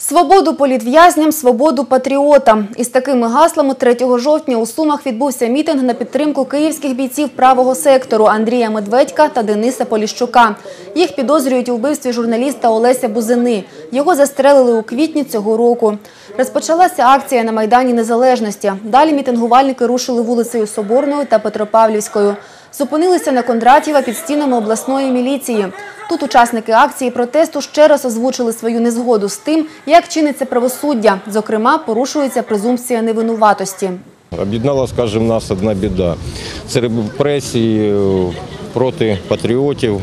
Свободу політв'язням, свободу патріотам. Із такими гаслами 3 жовтня у Сумах відбувся мітинг на підтримку київських бійців правого сектору Андрія Медведька та Дениса Поліщука. Їх підозрюють у вбивстві журналіста Олеся Бузини. Його застрелили у квітні цього року. Розпочалася акція на Майдані Незалежності. Далі мітингувальники рушили вулицею Соборною та Петропавлівською. Зупинилися на Кондратіва під стінами обласної міліції. Тут учасники акції протесту ще раз озвучили свою незгоду з тим, як чиниться правосуддя. Зокрема, порушується презумпція невинуватості. Об'єднала, скажімо, нас одна біда. Це репресії е, проти патріотів,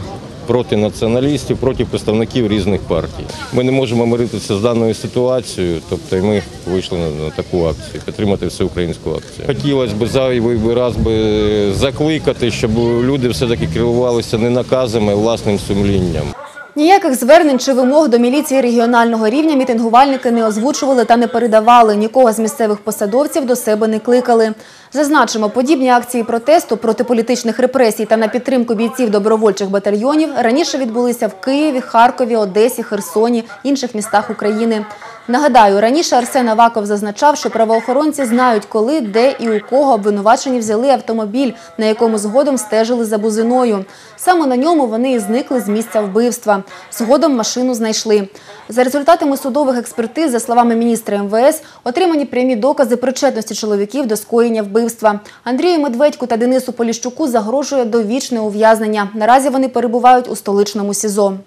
проти націоналістів, проти представників різних партій. Ми не можемо миритися з даною ситуацією, тобто ми вийшли на таку акцію, підтримати всеукраїнську акцію. Хотілося б зайвий раз би закликати, щоб люди все-таки керувалися не наказами, а власним сумлінням. Ніяких звернень чи вимог до міліції регіонального рівня мітингувальники не озвучували та не передавали. Нікого з місцевих посадовців до себе не кликали. Зазначимо, подібні акції протесту проти політичних репресій та на підтримку бійців добровольчих батальйонів раніше відбулися в Києві, Харкові, Одесі, Херсоні, інших містах України. Нагадаю, раніше Арсен Аваков зазначав, що правоохоронці знають, коли, де і у кого обвинувачені взяли автомобіль, на якому згодом стежили за бузиною. Саме на ньому вони і зникли з місця вбивства. Згодом машину знайшли. За результатами судових експертиз, за словами міністра МВС, отримані прямі докази причетності чоловіків до скоєння вбивства. Андрію Медведьку та Денису Поліщуку загрожує довічне ув'язнення. Наразі вони перебувають у столичному СІЗО.